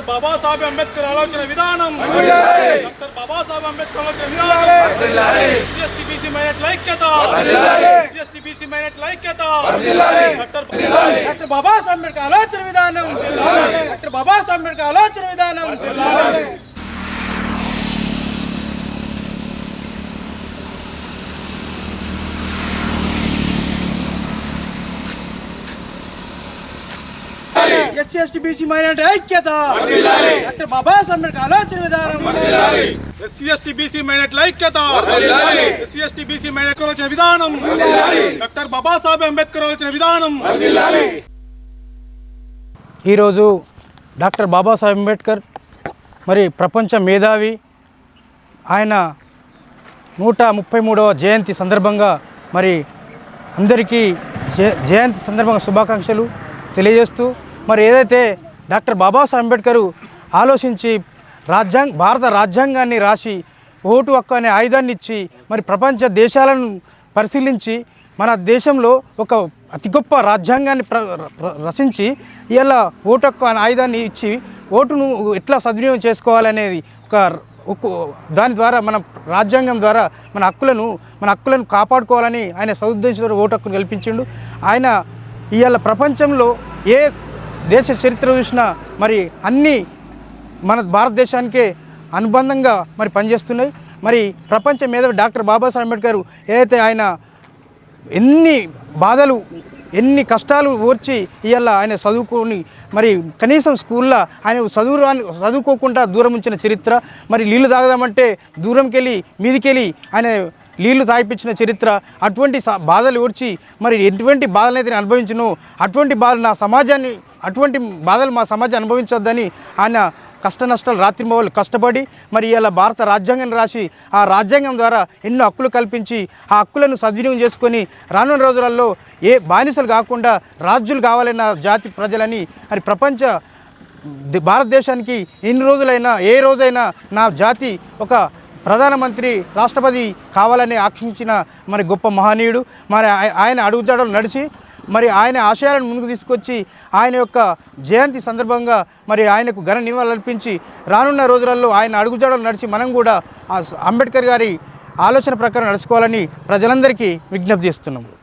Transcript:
బాబాసాహెబ్ అంబేద్కర్ ఆలోచన విధానం. డాక్టర్ బాబాసాహెబ్ అంబేద్కర్ ఆలోచన విధానం. బీసీ మైనట్ల ఐక్యత. ఎస్సీ బీసీ మైనట్ల ఐక్యత. డాక్టర్ డాక్టర్ బాబాసాహెబ్ అంబేద్కర్ ఆలోచన విధానం. డాక్టర్ బాబాసాహెబ్ అంబేద్కర్ ఆలోచన విధానం. ఎస్సీ ఎస్టీ బీసీ మైనార్టీ ఐక్యత. డాక్టర్ బాబాసాహెబ్ అంబేద్కర్ ఆలోచన విధానం. ఎస్సీ ఎస్టీ బీసీ మైనార్టీ ఐక్యత. ఎస్సీ ఎస్టీ బీసీ మైనార్టీ ఆలోచన విధానం. డాక్టర్ బాబాసాహెబ్ అంబేద్కర్ ఆలోచన విధానం. ఈరోజు డాక్టర్ బాబాసాహెబ్ అంబేద్కర్ మరి ప్రపంచ మేధావి ఆయన నూట ముప్పై మూడవ జయంతి సందర్భంగా మరి అందరికీ జయ జయంతి సందర్భంగా శుభాకాంక్షలు తెలియజేస్తూ మరి ఏదైతే డాక్టర్ బాబాసాహెబ్ అంబేద్కర్ ఆలోచించి రాజ్యాంగ భారత రాజ్యాంగాన్ని రాసి ఓటు హక్కు అనే ఆయుధాన్ని ఇచ్చి మరి ప్రపంచ దేశాలను పరిశీలించి మన దేశంలో ఒక అతి గొప్ప రాజ్యాంగాన్ని ప్ర రచించి ఇలా ఓటు హక్కు అనే ఆయుధాన్ని ఇచ్చి ఓటును ఎట్లా సద్వినియోగం చేసుకోవాలనేది ఒక దాని ద్వారా మన రాజ్యాంగం ద్వారా మన హక్కులను మన హక్కులను కాపాడుకోవాలని ఆయన సౌద్దేశ్వర ఓటు హక్కును కల్పించిండు. ఆయన ఇవాళ ప్రపంచంలో ఏ దేశ చరిత్ర చూసినా మరి అన్ని మన భారతదేశానికే అనుబంధంగా మరి పనిచేస్తున్నాయి. మరి ప్రపంచ మేధావి డాక్టర్ బాబాసాహెబ్ అంబేద్కర్ ఏదైతే ఆయన ఎన్ని బాధలు ఎన్ని కష్టాలు ఓర్చి ఇవాళ ఆయన చదువుకొని మరి కనీసం స్కూల్లో ఆయన చదువు చదువుకోకుండా దూరం ఉంచిన చరిత్ర మరి నీళ్ళు తాగదామంటే దూరంకి వెళ్ళి మీదికెళ్ళి ఆయన నీళ్ళు తాగిపించిన చరిత్ర అటువంటి బాధలు ఓర్చి మరి ఎటువంటి బాధలు అయితే నేను అనుభవించను అటువంటి బాధలు నా సమాజాన్ని అటువంటి బాధలు మా సమాజం అనుభవించొద్దని ఆయన కష్ట నష్టాలు రాత్రి మొదలు కష్టపడి మరి ఇలా భారత రాజ్యాంగం రాసి ఆ రాజ్యాంగం ద్వారా ఎన్నో హక్కులు కల్పించి ఆ హక్కులను సద్వినియోగం చేసుకొని రానున్న రోజులలో ఏ బానిసలు కాకుండా రాజ్యులు కావాలన్న జాతి ప్రజలని మరి ప్రపంచ భారతదేశానికి ఎన్ని రోజులైనా ఏ రోజైనా నా జాతి ఒక ప్రధానమంత్రి రాష్ట్రపతి కావాలని ఆకాంక్షించిన మరి గొప్ప మహనీయుడు. మరి ఆయన అడుగుజాడలు నడిచి మరి ఆయన ఆశయాలను ముందుకు తీసుకొచ్చి ఆయన యొక్క జయంతి సందర్భంగా మరి ఆయనకు ఘన నివాళులర్పించి రానున్న రోజులలో ఆయన అడుగుజాడలు నడిచి మనం కూడా అంబేద్కర్ గారి ఆలోచన ప్రకారం నడుచుకోవాలని ప్రజలందరికీ విజ్ఞప్తి చేస్తున్నాము.